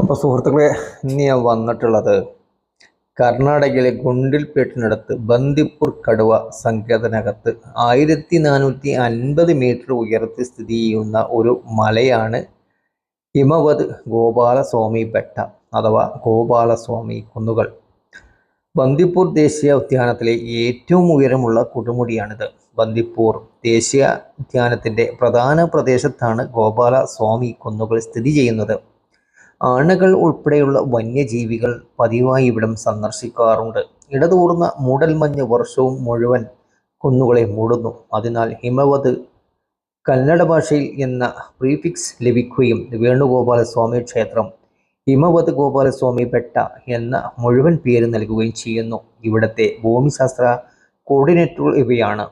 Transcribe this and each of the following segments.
അപ്പോൾ സുഹൃത്തുക്കളെ ഇന്ന് ഞാൻ വന്നിട്ടുള്ളത് കർണാടകയിലെ ഗുണ്ടിൽപേട്ടിനടുത്ത് ബന്ദിപ്പൂർ കടുവ സങ്കേതനകത്ത്. ആയിരത്തി നാനൂറ്റി അൻപത് മീറ്റർ ഉയരത്തിൽ സ്ഥിതി ചെയ്യുന്ന ഒരു മലയാണ് ഹിമവത് ഗോപാലസ്വാമി ബെട്ട അഥവാ ഗോപാലസ്വാമി കുന്നുകൾ. ബന്ദിപ്പൂർ ദേശീയ ഉദ്യാനത്തിലെ ഏറ്റവും ഉയരമുള്ള കൊടുമുടിയാണിത്. ബന്ദിപ്പൂർ ദേശീയ ഉദ്യാനത്തിന്റെ പ്രധാന പ്രദേശത്താണ് ഗോപാലസ്വാമി കുന്നുകൾ സ്ഥിതി ചെയ്യുന്നത്. ആനകൾ ഉൾപ്പെടെയുള്ള വന്യജീവികൾ പതിവായി ഇവിടം സന്ദർശിക്കാറുണ്ട്. ഇടതൂർന്ന മൂടൽമഞ്ഞ് വർഷവും മുഴുവൻ കുന്നുകളെ മൂടുന്നു. അതിനാൽ ഹിമവത് കന്നഡ ഭാഷയിൽ എന്ന പ്രീഫിക്സ് ലഭിക്കുകയും വേണുഗോപാലസ്വാമി ക്ഷേത്രം ഹിമവത് ഗോപാലസ്വാമി പെട്ട എന്ന മുഴുവൻ പേര് നൽകുകയും ചെയ്യുന്നു. ഇവിടുത്തെ ഭൂമിശാസ്ത്ര കോർഡിനേറ്ററുകൾ ഇവയാണ്.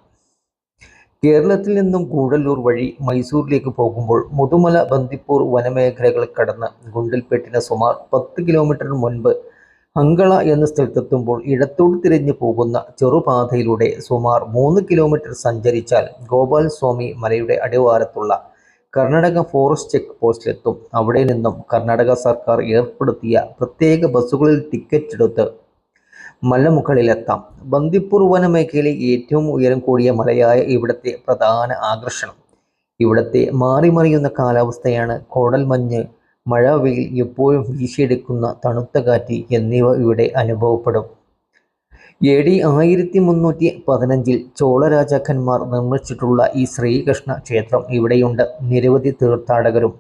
കേരളത്തിൽ നിന്നും കൂടല്ലൂർ വഴി മൈസൂരിലേക്ക് പോകുമ്പോൾ മുതുമല ബന്ദിപ്പൂർ വനമേഖലകൾ കടന്ന് ഗുണ്ടിൽപേട്ടിന് സുമാർ പത്ത് കിലോമീറ്റർ മുൻപ് അങ്കള എന്ന സ്ഥലത്തെത്തുമ്പോൾ ഇടത്തോട് തിരിഞ്ഞു പോകുന്ന ചെറുപാതയിലൂടെ സുമാർ മൂന്ന് കിലോമീറ്റർ സഞ്ചരിച്ചാൽ ഗോപാൽ സ്വാമി മലയുടെ അടിവാരത്തുള്ള കർണാടക ഫോറസ്റ്റ് ചെക്ക് പോസ്റ്റിലെത്തും. അവിടെ നിന്നും കർണാടക സർക്കാർ ഏർപ്പെടുത്തിയ പ്രത്യേക ബസ്സുകളിൽ ടിക്കറ്റ് എടുത്ത് മലമുകളിലെത്താം. ബന്ദിപ്പൂർ വനമേഖലയിലെ ഏറ്റവും ഉയരം കൂടിയ മലയായ ഇവിടുത്തെ പ്രധാന ആകർഷണം. ഇവിടുത്തെ മാറിമറിയുന്ന കാലാവസ്ഥയാണ് കോടൽമഞ്ഞ് മഴ വെയിൽ എപ്പോഴും വീശിയെടുക്കുന്ന തണുത്ത കാറ്റ് എന്നിവ ഇവിടെ അനുഭവപ്പെടും. എ ഡി ആയിരത്തി മുന്നൂറ്റി പതിനഞ്ചിൽ ചോള രാജാക്കന്മാർ നിർമ്മിച്ചിട്ടുള്ള ഈ ശ്രീകൃഷ്ണ ക്ഷേത്രം ഇവിടെയുണ്ട്. നിരവധി തീർത്ഥാടകരും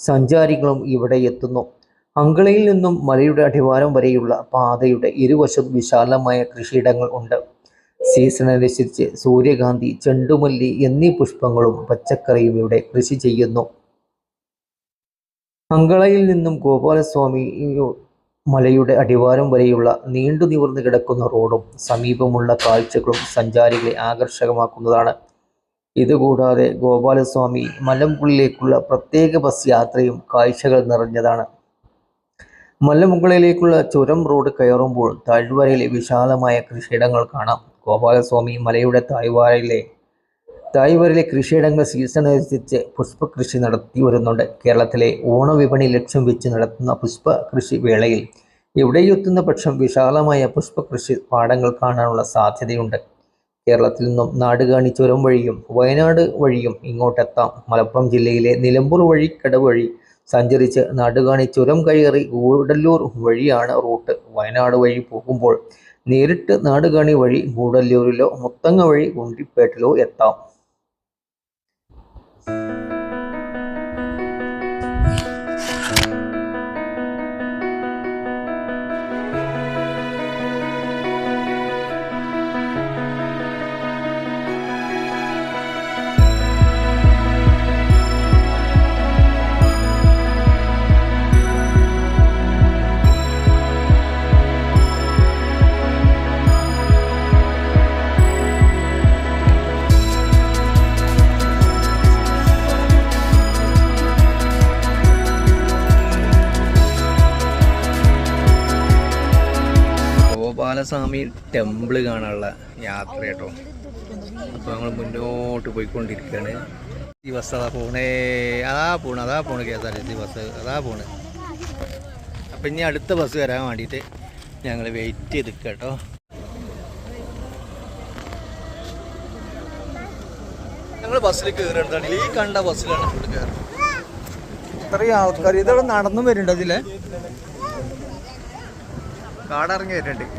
സഞ്ചാരികളും ഇവിടെ എത്തുന്നു. അങ്കളയിൽ നിന്നും മലയുടെ അടിവാരം വരെയുള്ള പാതയുടെ ഇരുവശത്തും വിശാലമായ കൃഷിയിടങ്ങൾ ഉണ്ട്. സീസണനുസരിച്ച് സൂര്യകാന്തി ചെണ്ടുമല്ലി എന്നീ പുഷ്പങ്ങളും പച്ചക്കറിയും ഇവിടെ കൃഷി ചെയ്യുന്നു. അങ്കളയിൽ നിന്നും ഗോപാലസ്വാമി മലയുടെ അടിവാരം വരെയുള്ള നീണ്ടു നിവർന്നു കിടക്കുന്ന റോഡും സമീപമുള്ള കാഴ്ചകളും സഞ്ചാരികളെ ആകർഷകമാക്കുന്നതാണ്. ഇതുകൂടാതെ ഗോപാലസ്വാമി മലമ്പുള്ളിലേക്കുള്ള പ്രത്യേക ബസ് യാത്രയും കാഴ്ചകൾ നിറഞ്ഞതാണ്. മലമുകളിലേക്കുള്ള ചുരം റോഡ് കയറുമ്പോൾ താഴ്വരയിലെ വിശാലമായ കൃഷിയിടങ്ങൾ കാണാം. ഗോപാലസ്വാമി മലയുടെ താഴ്വാരയിലെ താഴ്വരയിലെ കൃഷിയിടങ്ങൾ സീസൺ അനുസരിച്ച് പുഷ്പകൃഷി നടത്തി വരുന്നുണ്ട്. കേരളത്തിലെ ഓണവിപണി ലക്ഷ്യം വെച്ച് നടത്തുന്ന പുഷ്പകൃഷി വേളയിൽ ഇവിടെയെത്തുന്ന പക്ഷം വിശാലമായ പുഷ്പകൃഷി പാടങ്ങൾ കാണാനുള്ള സാധ്യതയുണ്ട്. കേരളത്തിൽ നിന്നും നാടുകാണി ചുരം വഴിയും വയനാട് വഴിയും ഇങ്ങോട്ടെത്താം. മലപ്പുറം ജില്ലയിലെ നിലമ്പൂർ വഴി കടവ് വഴി സഞ്ചരിച്ച് നാടുകാണി ചുരം കയറി ഗൂഡല്ലൂർ വഴിയാണ് റൂട്ട്. വയനാട് വഴി പോകുമ്പോൾ നേരിട്ട് നാടുകാണി വഴി ഗൂഡല്ലൂരിലോ മുത്തങ്ങ വഴി ഗുണ്ടിപ്പേട്ടിലോ എത്താം. ഗോപാലസ്വാമി ടെമ്പിൾ കാണാനുള്ള യാത്ര കേട്ടോ. അപ്പോൾ നമ്മൾ മുന്നോട്ട് പോയിക്കൊണ്ടിരിക്കുകയാണ് ഈ ബസ് അതാ പോണേ. അതാ പോണ് അതാ പോണ് K S R T C bus അതാ പോണ്. അപ്പം ഇനി അടുത്ത ബസ് വരാൻ വേണ്ടിയിട്ട് ഞങ്ങൾ വെയിറ്റ് ചെയ്ത് കേട്ടോ. ഞങ്ങൾ ബസ്സിൽ കയറേണ്ടതാണ് ഈ കണ്ട ബസ്സിലാണ് നമ്മൾ കയറുന്നത് ഇത്രയും ആൾക്കാർ ഇതവിടെ നടന്നും വരുന്നുണ്ട് അതിലെ. കാടിറങ്ങി വരുന്നുണ്ട്.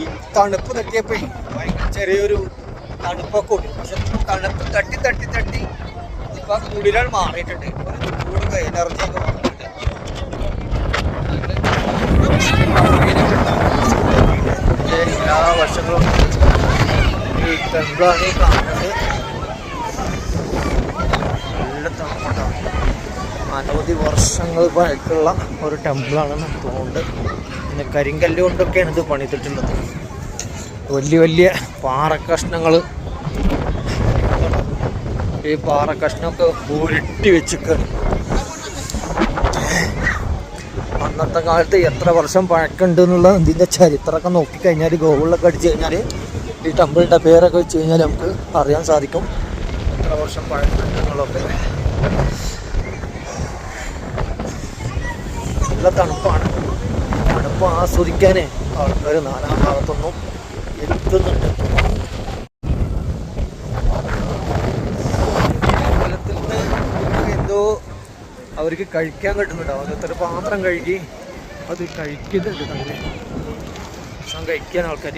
ഈ തണുപ്പ് തട്ടിയപ്പോ ഭയങ്കര ചെറിയൊരു തണുപ്പൊക്കെ ഉണ്ട്. പക്ഷെ തണുപ്പ് തട്ടി തട്ടി തട്ടി ഇപ്പൊ കുളിരാൾ മാറിയിട്ടുണ്ട്. ഒരു എനർജി എല്ലാ വർഷങ്ങളും ഈ ടെമ്പിളാണ് ഈ കാണുന്നത്. അനവധി വർഷങ്ങൾ പഴക്കമുള്ള ഒരു ടെമ്പിളാണെന്ന് തോന്നുന്നുണ്ട്. കരിങ്കല്ല് കൊണ്ടൊക്കെയാണ് ഇത് പണിതിട്ടുള്ളത്. വലിയ വലിയ പാറക്കഷ്ണങ്ങൾ ഈ പാറക്കഷ്ണമൊക്കെ ഉരുട്ടി വെച്ചിട്ട് അന്നത്തെ കാലത്ത് എത്ര വർഷം പഴക്കമുണ്ട് എന്നുള്ള ഇതിന്റെ ചരിത്രമൊക്കെ നോക്കിക്കഴിഞ്ഞാൽ ഗൂഗിളിലൊക്കെ അടിച്ചു കഴിഞ്ഞാൽ ഈ ടെമ്പിളിന്റെ പേരൊക്കെ വെച്ച് കഴിഞ്ഞാൽ നമുക്ക് അറിയാൻ സാധിക്കും. എത്ര വർഷം പഴക്കമുണ്ട് എന്നുള്ളതൊക്കെ നല്ല തണുപ്പാണ്. തണുപ്പ് ആസ്വദിക്കാനേ ആൾക്കാർ നാനാ ഭാഗത്തൊന്നും എത്തുന്നുണ്ട്. എന്തോ അവർക്ക് കഴിക്കാൻ കിട്ടുന്നുണ്ട്. ഓരോരുത്തർ പാത്രം കഴുകി അത് കഴിക്കുന്നുണ്ട് ഭക്ഷണം കഴിക്കാൻ ആൾക്കാർ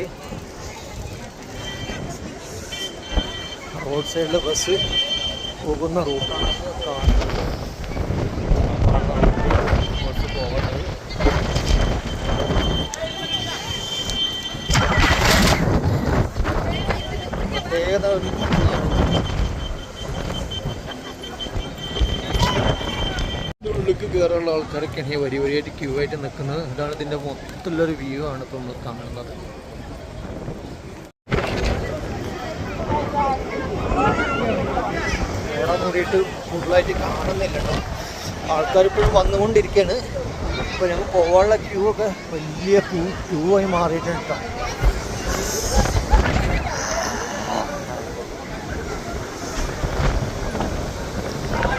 റോഡ് സൈഡിൽ ബസ് പോകുന്ന റൂട്ടാണ്. കാണുന്നത് ബസ് പോകുന്നത് പ്രത്യേകത ഒരു ഉള്ളിലേക്ക് കയറാനുള്ള ഈ വരി വരിയായിട്ട് ക്യൂ ആയിട്ട് നിൽക്കുന്നത് ഇതാണ് ഇതിന്റെ മൊത്തത്തിലുള്ളൊരു വ്യൂ ആണ് ഇപ്പോൾ നമ്മൾ കാണുന്നത്. ഇവിടെ കൂടിയിട്ട് ഫുള്ളായിട്ട് കാണുന്നില്ല കേട്ടോ. ആൾക്കാർ ഇപ്പോഴും വന്നുകൊണ്ടിരിക്കുകയാണ് ഇപ്പോൾ ഞങ്ങൾ പോകാനുള്ള ക്യൂ ഒക്കെ വലിയ ക്യൂ ക്യൂ ആയി മാറിയിട്ടുണ്ട് കേട്ടോ.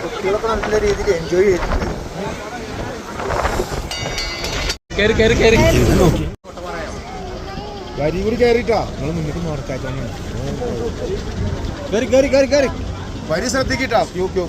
കുട്ടികളൊക്കെ നല്ല രീതിയിൽ എൻജോയ് ചെയ്തിട്ടുണ്ട്. വരി കൂടി മുന്നിട്ട് ശ്രദ്ധിക്കട്ടാ. Q Q.